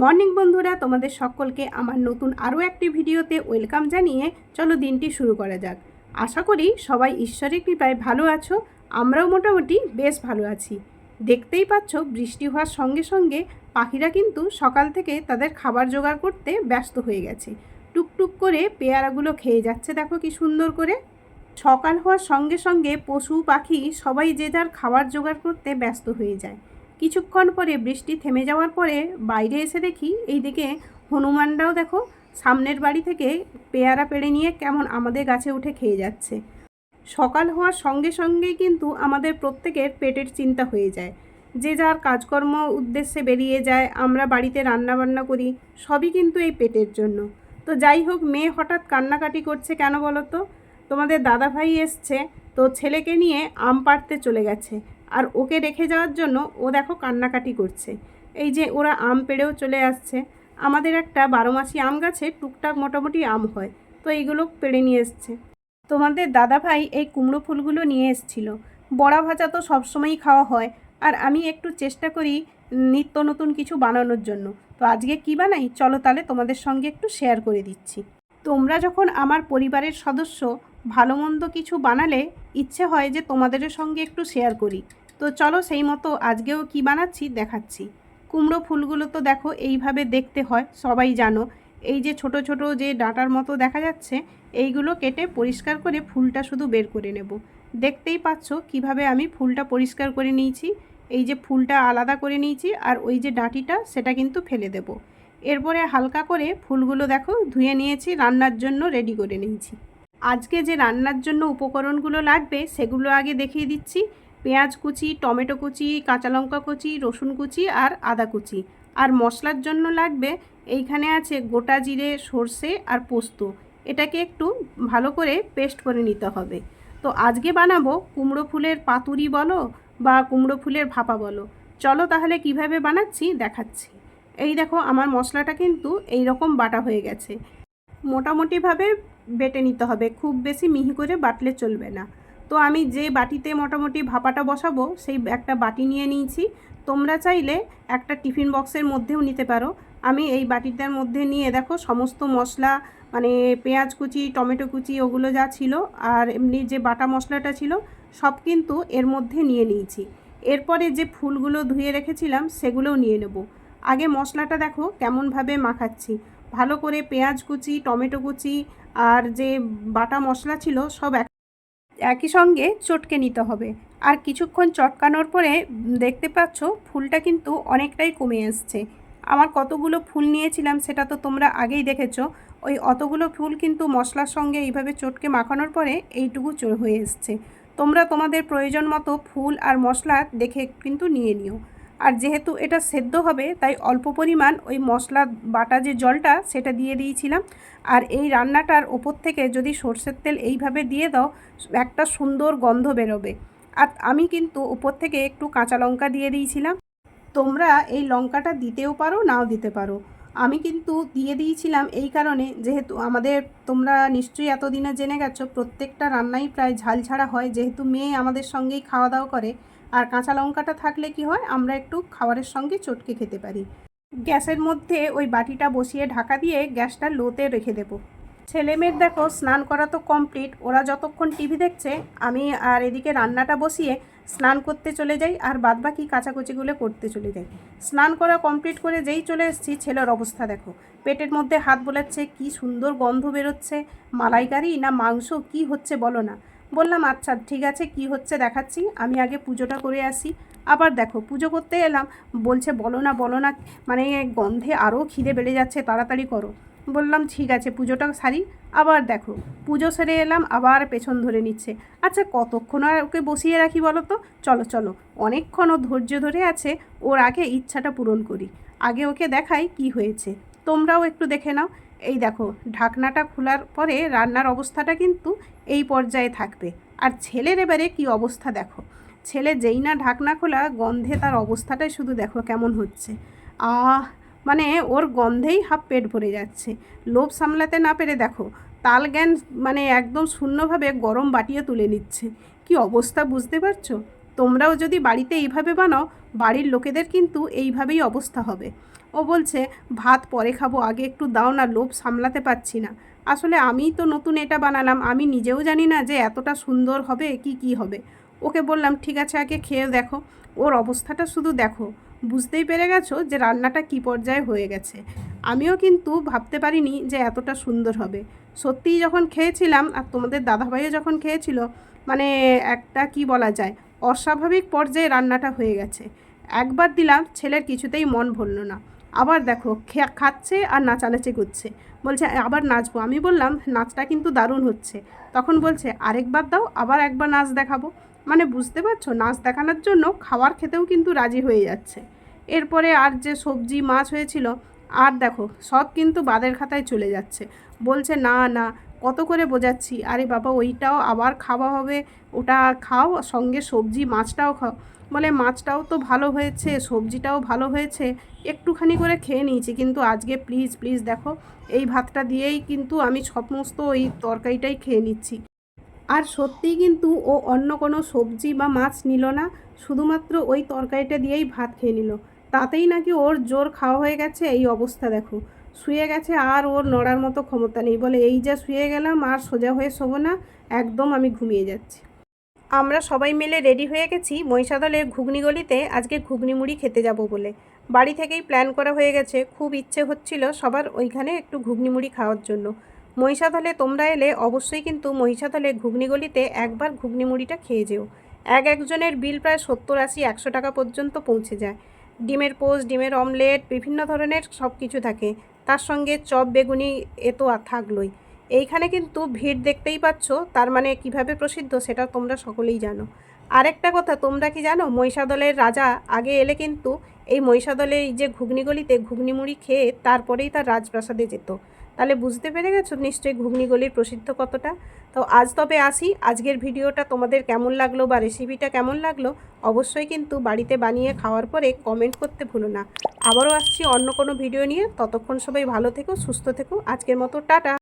Morning বন্ধুরা, তোমাদের সকলকে আমার নতুন আরও একটি ভিডিওতে ওয়েলকাম জানিয়ে চলো দিনটি শুরু করা যাক। আশা করি সবাই ঈশ্বরের কৃপায় ভালো আছো, আমরাও মোটামুটি বেশ ভালো আছি। দেখতেই পাচ্ছ বৃষ্টি হওয়ার সঙ্গে সঙ্গে পাখিরা কিন্তু সকাল থেকে তাদের খাবার জোগাড় করতে ব্যস্ত হয়ে গেছে। টুকটুক করে পেয়ারাগুলো খেয়ে যাচ্ছে দেখো কি সুন্দর করে। সকাল হওয়ার সঙ্গে সঙ্গে পশু পাখি সবাই যে যার খাবার জোগাড় করতে ব্যস্ত হয়ে যায়। কিছুক্ষণ পরে বৃষ্টি থেমে যাওয়ার পরে বাইরে এসে দেখি এইদিকে হনুমানরাও দেখো সামনের বাড়ি থেকে পেয়ারা পেড়ে নিয়ে কেমন আমাদের গাছে উঠে খেয়ে যাচ্ছে। সকাল হওয়ার সঙ্গে সঙ্গেই কিন্তু আমাদের প্রত্যেকের পেটের চিন্তা হয়ে যায়। যে যার কাজকর্ম উদ্দেশ্যে বেরিয়ে যায়, আমরা বাড়িতে রান্না বান্না করি, সবই কিন্তু এই পেটের জন্য। তো যাই হোক, মেয়ে হঠাৎ কান্নাকাটি করছে কেন বলো তো? তোমাদের দাদা ভাই এসছে, তো ছেলেকে নিয়ে আম পাড়তে চলে গেছে। আর ওকে রেখে যাওয়ার জন্য ও দেখো কান্নাকাটি করছে। এই যে ওরা আম পেড়েও চলে আসছে। আমাদের একটা বারো মাসি আম গাছে টুকটাক মোটামুটি আম হয়, তো এইগুলো পেড়ে নিয়ে এসছে। তোমাদের দাদা ভাই এই কুমড়ো ফুলগুলো নিয়ে এসছিল। বড়া ভাজা তো সবসময়ই খাওয়া হয়, আর আমি একটু চেষ্টা করি নিত্য নতুন কিছু বানানোর জন্য। তো আজকে কী বানাই? চলো তাহলে তোমাদের সঙ্গে একটু শেয়ার করে দিচ্ছি। তোমরা যখন আমার পরিবারের সদস্য ভালো মন্দ কিছু বানালে ইচ্ছে হয় যে তোমাদের সঙ্গে একটু শেয়ার করি। তো চলো সেই মতো আজকেও কি বানাচ্ছি দেখাচ্ছি। কুমড়ো ফুলগুলো তো দেখো এইভাবে দেখতে হয়, সবাই জানো। এই যে ছোট ছোট যে ডাঁটার মতো দেখা যাচ্ছে, এইগুলো কেটে পরিষ্কার করে ফুলটা শুধু বের করে নেব। দেখতেই পাচ্ছ কীভাবে আমি ফুলটা পরিষ্কার করে নিয়েছি। এই যে ফুলটা আলাদা করে নিয়েছি আর ওই যে ডাঁটিটা, সেটা কিন্তু ফেলে দেব। এরপরে হালকা করে ফুলগুলো দেখো ধুয়ে নিয়েছি, রান্নার জন্য রেডি করে নিয়েছি। আজকে যে রান্নার জন্য উপকরণগুলো লাগবে সেগুলো আগে দেখিয়ে দিচ্ছি। পেঁয়াজ কুচি, টমেটো কুচি, কাঁচা লঙ্কা কুচি, রসুন কুচি আর আদা কুচি। আর মশলার জন্য লাগবে এইখানে আছে গোটা জিরে, সর্ষে আর পোস্ত। এটাকে একটু ভালো করে পেস্ট করে নিতে হবে। তো আজকে বানাবো কুমড়ো ফুলের পাতুরি বলো বা কুমড়ো ফুলের ভাপা বলো। চলো তাহলে কীভাবে বানাচ্ছি দেখাচ্ছি। এই দেখো, আমার মশলাটা কিন্তু এই রকম বাটা হয়ে গেছে। মোটামুটিভাবে বেটে নিতে হবে, খুব বেশি মিহি করে বাটলে চলবে না। তো আমি যে বাটিতে মোটামুটি ভাপাটা বসাবো, সেই একটা বাটি নিয়ে নিয়েছি। তোমরা চাইলে একটা টিফিন বক্সের মধ্যেও নিতে পারো। আমি এই বাটিটার মধ্যে নিয়ে দেখো, সমস্ত মশলা মানে পেঁয়াজ কুচি, টমেটো কুচি, ওগুলো যা ছিল, আর এমনি যে বাটা মশলাটা ছিল, সব কিন্তু এর মধ্যে নিয়ে নিয়েছি। এরপরে যে ফুলগুলো ধুয়ে রেখেছিলাম, সেগুলোও নিয়ে নেব। আগে মশলাটা দেখো কেমনভাবে মাখাচ্ছি। ভালো করে পেঁয়াজ কুচি, টমেটো কুচি আর যে বাটা মশলা ছিল সব এক একই সঙ্গে চটকে নিতে হবে। আর কিছুক্ষণ চটকানোর পরে দেখতে পাচ্ছ ফুলটা কিন্তু অনেকটাই কমে এসছে। আমার কতগুলো ফুল নিয়েছিলাম সেটা তো তোমরা আগেই দেখেছ। ওই অতগুলো ফুল কিন্তু মশলার সঙ্গে এইভাবে চটকে মাখানোর পরে এইটুকু হয়ে এসছে। তোমরা তোমাদের প্রয়োজন মতো ফুল আর মশলা দেখে কিন্তু নিয়ে নিও। আর যেহেতু এটা সেদ্ধ হবে, তাই অল্প পরিমাণ ওই মশলা বাটা যে জলটা, সেটা দিয়ে দিয়েছিলাম। আর এই রান্নাটার ওপর থেকে যদি সর্ষের তেল এইভাবে দিয়ে দাও, একটা সুন্দর গন্ধ বেরোবে। আর আমি কিন্তু ওপর থেকে একটু কাঁচা লঙ্কা দিয়ে দিয়েছিলাম। তোমরা এই লঙ্কাটা দিতেও পারো, নাও দিতে পারো। আমি কিন্তু দিয়ে দিয়েছিলাম এই কারণে, যেহেতু আমাদের, তোমরা নিশ্চয়ই এতদিনে জেনে গেছো, প্রত্যেকটা রান্নাই প্রায় ঝাল ছাড়া হয়। যেহেতু মেয়ে আমাদের সঙ্গেই খাওয়া দাওয়া করে আর কাঁচা লঙ্কাটা থাকলে কি হয়, আমরা একটু খাবারের সঙ্গে চটকে খেতে পারি। গ্যাসের মধ্যে ওই বাটিটা বসিয়ে ঢাকা দিয়ে গ্যাসটা লোতে রেখে দেবো। ছেলেমেয়ের দেখো, স্নান করা তো কমপ্লিট, ওরা যতক্ষণ টিভি দেখছে, আমি আর এদিকে রান্নাটা বসিয়ে স্নান করতে চলে যাই আর বাদবাকি কাচাকুচিগুলো করতে চলে যাই। স্নান করা কমপ্লিট করে যেই চলে এসেছি, ছেলের অবস্থা দেখো। পেটের মধ্যে হাত বোলাচ্ছে, কি সুন্দর গন্ধ বেরোচ্ছে। মালাইকারি না মাংস, কি হচ্ছে বলো না। বললাম আচ্ছা ঠিক আছে, কি হচ্ছে দেখাচ্ছি। আমি আগে পুজোটা করে আসি। আবার দেখো, পুজো করতে এলাম। বলছে, বলো না বলো না মানে গন্ধে আরও খিদে বেড়ে যাচ্ছে, তাড়াতাড়ি করো। বললাম, ঠিক আছে, পুজোটা সারি। আবার দেখো, পুজো সেরে এলাম, আবার পেছন ধরে নিচ্ছে। আচ্ছা কতক্ষণ আর ওকে বসিয়ে রাখি বলো তো? চলো চলো, অনেকক্ষণ ও ধৈর্য ধরে আছে, ওর আগে ইচ্ছাটা পূরণ করি। আগে ওকে দেখাই কি হয়েছে। তোমরাও একটু দেখে নাও। এই দেখো, ঢাকনাটা খোলার পরে রান্নার অবস্থাটা কিন্তু এই পর্যায়ে থাকবে। আর ছেলের এবারে কি অবস্থা দেখো? ছেলে যেই না ঢাকনা খোলা, গন্ধে তার অবস্থাটাই শুধু দেখো কেমন হচ্ছে। আহ মানে ওর গন্ধেই হাফ পেট ভরে যাচ্ছে। লোভ সামলাতে না পেরে দেখো, তাল জ্ঞান মানে একদম শূন্যভাবে গরম বাটিয়ে তুলে নিচ্ছে। কি অবস্থা বুঝতে পারছ? তোমরাও যদি বাড়িতে এইভাবে বানাও, বাড়ির লোকেদের কিন্তু এইভাবেই অবস্থা হবে। ও বলছে, ভাত পরে খাব, আগে একটু দাও না, লোভ সামলাতে পারছি না। আসলে আমিই তো নতুন এটা বানালাম, আমি নিজেও জানি না যে এতটা সুন্দর হবে, কি কি হবে। ওকে বললাম, ঠিক আছে, আগে খেয়ে দেখো, ওর অবস্থাটা শুধু দেখো। বুঝতেই পেরে গেছো যে রান্নাটা কী পর্যায়ে হয়ে গেছে। আমিও কিন্তু ভাবতে পারিনি যে এতটা সুন্দর হবে। সত্যিই যখন খেয়েছিলাম, আর তোমাদের দাদাভাইও যখন খেয়েছিল মানে একটা কি বলা যায়, অস্বাভাবিক পর্যায়ে রান্নাটা হয়ে গেছে। একবার দিলাম, ছেলের কিছুতেই মন ভরল না। আবার দেখো খাচ্ছে আর নাচানাচি করছে। বলছে, আবার নাচবো। আমি বললাম, নাচটা কিন্তু দারুণ হচ্ছে। তখন বলছে, আরেকবার দাও, আবার একবার নাচ দেখাবো। মানে বুঝতে পারছ? নাচ দেখানোর জন্য খাওয়ার খেতেও কিন্তু রাজি হয়ে যাচ্ছে। এরপরে আর যে সবজি, মাছ হয়েছিল, আর দেখো, সব কিন্তু বাদের খাতায় চলে যাচ্ছে। বলছে, না না কত করে বোঝাচ্ছি? আরে বাবা, ওইটাও আবার খাওয়া হবে। ওটা খাও, সঙ্গে সবজি, মাছটাও খাও। বলে, মাছটাও তো ভালো হয়েছে, সবজিটাও ভালো হয়েছে। একটুখানি করে খেয়ে নিয়েছি। কিন্তু আজকে প্লিজ প্লিজ দেখো, এই ভাতটা দিয়েই কিন্তু আমি সমস্ত ওই তরকারিটাই খেয়ে নিচ্ছি। আর সত্যিই কিন্তু ও অন্য কোনো সবজি বা মাছ নিল না। শুধুমাত্র ওই তরকারিটা দিয়েই ভাত খেয়ে নিল। তাতেই নাকি ওর জোর খাওয়া হয়ে গেছে। এই অবস্থা দেখো। শুয়ে গেছে আর ওর নড়ার মতো ক্ষমতা নেই। বলে, এই যা শুয়ে গেলাম, আর সোজা হয়ে শোবো না, একদম আমি ঘুমিয়ে যাচ্ছি। আমরা সবাই মিলে রেডি হয়ে গেছি মহিষাদলের ঘুগনি গলিতে আজকে ঘুগনি মুড়ি খেতে যাব বলে। বাড়ি থেকেই প্ল্যান করা হয়ে গেছে। খুব ইচ্ছে হচ্ছিল সবার ওইখানে একটু ঘুগনি মুড়ি খাওয়ার জন্য। মহিষাদলে তোমরা এলে অবশ্যই কিন্তু মহিষাদলে ঘুগনি গলিতে একবার ঘুগনি মুড়িটা খেয়ে যেও। এক একজনের বিল প্রায় সত্তর, আশি, একশো টাকা পর্যন্ত পৌঁছে যায়। ডিমের পোস্ট, ডিমের অমলেট, বিভিন্ন ধরনের সব কিছু থাকে। তার সঙ্গে চপ বেগুনি এ তো আর থাকলোই। এইখানে কিন্তু ভিড় দেখতেই পাচ্ছ, তার মানে কীভাবে প্রসিদ্ধ সেটা তোমরা সকলেই জানো। আরেকটা কথা, তোমরা কি জানো, মহিষাদলের রাজা আগে এলে কিন্তু এই মহিষাদলে এই যে ঘুগনিগলিতে ঘুগনি মুড়ি খেয়ে তারপরেই তার রাজপ্রাসাদে যেত। তাহলে বুঝতে পেরে গেছো? নিশ্চয়ই ঘুগনিগলির প্রসিদ্ধ কতটা? তো আজ তবে আসি। আজকের ভিডিওটা তোমাদের কেমন লাগল বা রেসিপিটা কেমন লাগল, অবশ্যই কিন্তু বাড়িতে বানিয়ে খাওয়ার পরে কমেন্ট করতে ভুলো না। আবারও আসছি অন্য কোনো ভিডিও নিয়ে। ততক্ষণ সবাই ভালো থেকো, সুস্থ থেকো। আজকের মতো টাটা।